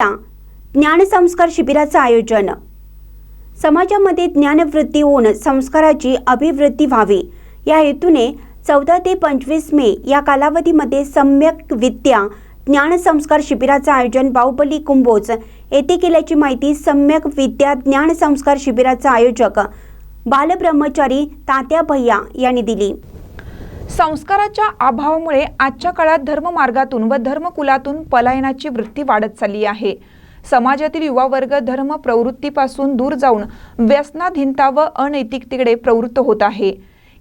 ज्ञानसंस्कार शिबिराचं आयोजन. समाजामध्ये ज्ञानवृत्ती होऊन संस्काराची अभिवृद्धी व्हावी. या हेतूने चौदा ते पंचवीस मे या कालावधीमध्ये सम्यक विद्या ज्ञानसंस्कार शिबिराचं आयोजन बाहुबली कुंभोज येथे केल्याची माहिती सम्यक विद्या ज्ञानसंस्कार शिबिराचा आयोजक बालब्रह्मचारी तात्या भैया यांनी दिली. संस्काराच्या अभावामुळे आजच्या काळात धर्ममार्गातून व धर्मकुलातून पलायनाची वृत्ती वाढत चालली आहे. समाजातील युवा वर्ग धर्म प्रवृत्तीपासून दूर जाऊन व्यसनाधीनता व अनैतिकतेकडे प्रवृत्त होत आहे.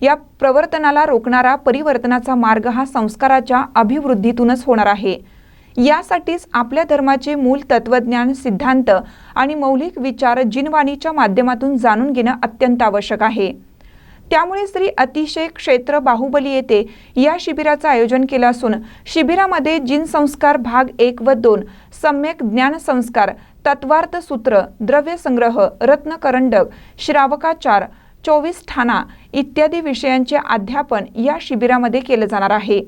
या प्रवर्तनाला रोखणारा परिवर्तनाचा मार्ग हा संस्काराच्या अभिवृद्धीतूनच होणार आहे. यासाठीच आपल्या धर्माचे मूल तत्वज्ञान सिद्धांत आणि मौलिक विचार जिनवाणीच्या माध्यमातून जाणून घेणं अत्यंत आवश्यक आहे. त्यामुळे श्री अतिशय क्षेत्र बाहुबली येथे या शिबिराचं आयोजन केलं असून शिबिरामध्ये जिन संस्कार भाग एक व दोन सम्यक ज्ञान संस्कार तत्वार्थ सूत्र द्रव्य संग्रह रत्नकरंडक श्रावकाचार चोवीस ठाणा इत्यादी विषयांचे अध्यापन या शिबिरामध्ये केलं जाणार आहे.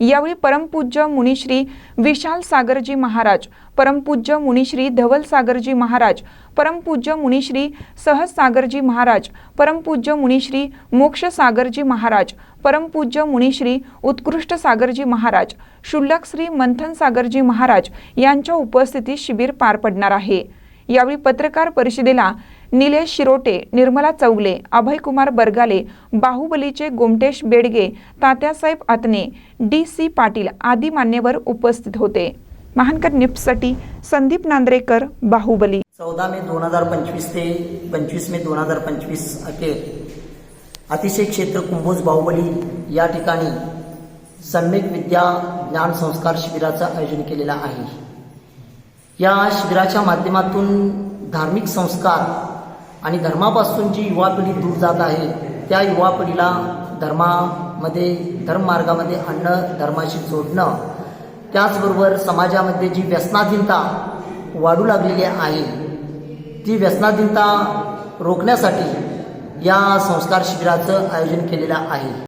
यावेळी परमपूज्य मुनिश्री विशाल सागरजी महाराज परमपूज्य मुनिश्री धवल सागरजी महाराज परमपूज्य मुनिश्री सहज सागरजी महाराज परमपूज्य मुनिश्री मोक्ष सागरजी महाराज परमपूज्य मुनिश्री उत्कृष्ट सागरजी महाराज शुल्लक श्री मंथन सागरजी महाराज यांच्या उपस्थितीत शिबिर पार पडणार आहे. यावेळी पत्रकार परिषदेला निलेश शिरोटे निर्मला चौगले अभयकुमार बरगाले बाहुबलीचे गोमटेश बेडगे तात्यासाहेब आतने डी सी पाटील आदी मान्यवर उपस्थित होते. महानकर निप्ससाठी संदीप नांद्रेकर बाहुबली. चौदा मे दोन हजार पंचवीस ते पंचवीस मे दोन हजार पंचवीस अखेर अतिशय क्षेत्र कुंभोज बाहुबली या ठिकाणी सम्यक विद्या ज्ञान संस्कार शिबिराचं आयोजन केलेलं आहे. या शिबिराच्या माध्यमातून धार्मिक संस्कार आणि धर्मापासून जी युवा पिढी दूर जात आहे त्या युवा पिढीला धर्मामध्ये धर्ममार्गामध्ये आणणं धर्माशी जोडणं त्याचबरोबर समाजामध्ये जी व्यसनाधीनता वाढू लागलेली आहे ती व्यसनाधीनता रोखण्यासाठी या संस्कार शिबिराचं आयोजन केलेलं आहे.